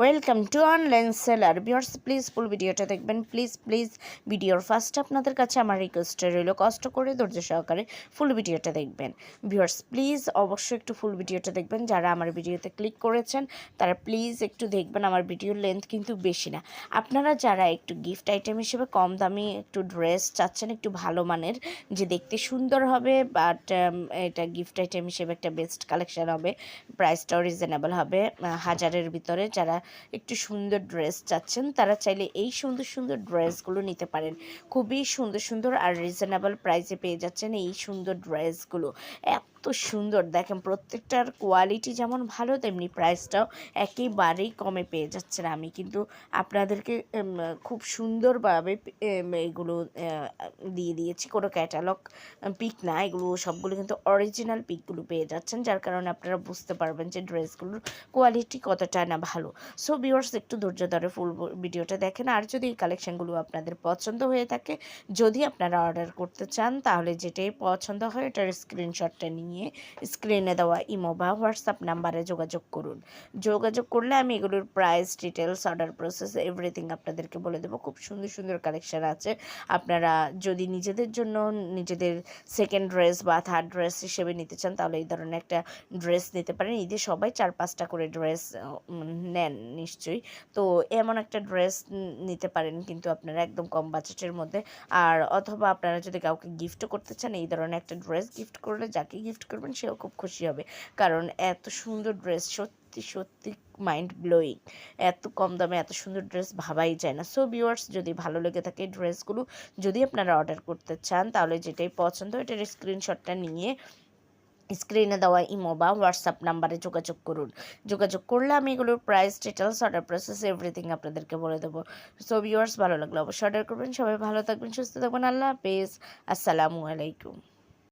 Welcome to online seller viewers please full ভিডিওটা দেখবেন। Please please ভিডিওর ফার্স্ট আপনাদের কাছে আমার রিকোয়েস্ট রইল, কষ্ট করে ধৈর্য সহকারে ফুল ভিডিওটা দেখবেন। ভিউয়ার্স প্লিজ অবশ্যই একটু ফুল ভিডিওটা দেখবেন। যারা আমার ভিডিওতে ক্লিক করেছেন, তারা প্লিজ একটু দেখবেন আমার ভিডিওর লেন্থ কিন্তু বেশি না। আপনারা যারা একটু গিফট আইটেম হিসেবে কম দামি একটু ড্রেস চাচ্ছেন, একটু ভালো মানের, যে দেখতে সুন্দর হবে বাট এটা গিফট আইটেম হিসেবে একটা বেস্ট কালেকশন হবে প্রাইসটাও রিজনেবল হবে হাজারের ভিতরে যারা একটু সুন্দর ড্রেস চাচ্ছেন, তারা চাইলে এই সুন্দর সুন্দর ড্রেসগুলো নিতে পারেন। খুবই সুন্দর সুন্দর আর রিজনেবল প্রাইসে পেয়ে যাচ্ছেন এই সুন্দর ড্রেসগুলো এত সুন্দর। দেখেন প্রত্যেকটার কোয়ালিটি যেমন ভালো, তেমনি প্রাইসটাও একেবারেই কমে পেয়ে যাচ্ছেন আমি। কিন্তু আপনাদেরকে খুব সুন্দরভাবে এগুলো দিয়ে দিয়েছি। কোনো ক্যাটালগ পিক না, এগুলো সবগুলো কিন্তু অরিজিনাল পিকগুলো পেয়ে যাচ্ছেন, যার কারণে আপনারা বুঝতে পারবেন যে ড্রেসগুলোর কোয়ালিটি কতটা না ভালো। সো ভিউয়ার্স একটু ধৈর্য ধরে ফুল ভিডিওটা দেখেন। আর যদি এই কালেকশানগুলো আপনাদের পছন্দ হয়ে থাকে, যদি আপনারা অর্ডার করতে চান, তাহলে যেটাই পছন্দ হয়, এটার স্ক্রিনশটটা নিয়ে স্ক্রিনে দেওয়া ইমো বা হোয়াটসঅ্যাপ নাম্বারে যোগাযোগ করুন। যোগাযোগ করলে আমি এগুলোর price details order process everything আপনাদেরকে বলে দেবো। খুব সুন্দর সুন্দর কালেকশন আছে। আপনারা যদি নিজেদের জন্য নিজেদের সেকেন্ড ড্রেস বা থার্ড ড্রেস হিসেবে নিতে চান, তাহলে এই ধরনের একটা ড্রেস নিতে পারেন। ঈদে সবাই চার পাঁচটা করে ড্রেস নেন নিশ্চয়ই। তো এমন একটা ড্রেস নিতে পারেন কিন্তু আপনারা একদম কম বাজেটের মধ্যে। আর অথবা আপনারা যদি কাউকে গিফটও করতে চান, এই ধরনের একটা ড্রেস গিফট করলে যাকে গিফট করবেন, সেও খুব খুশি হবে। কারণ এত সুন্দর ড্রেস সত্যি সত্যি মাইন্ড ব্লোয়িং এত কম দামে এত সুন্দর ড্রেস ভাবাই যায় না। সো ভিউয়ার্স যদি ভালো লেগে থাকে ড্রেসগুলো যদি আপনারা অর্ডার করতে চান, তাহলে যেটাই পছন্দ এটার স্ক্রিনশটটা নিয়ে স্ক্রিনে দেওয়া ইমো বা হোয়াটসঅ্যাপ নাম্বারে যোগাযোগ করুন। যোগাযোগ করলে আমি এগুলোর price details order process everything আপনাদেরকে বলে দেবো। সো ভিউয়ার্স ভালো লাগল অবশ্যই অর্ডার করবেন। সবাই ভালো থাকবেন, সুস্থ থাকবেন। আল্লাহ হাফেজ। আসসালামু আলাইকুম।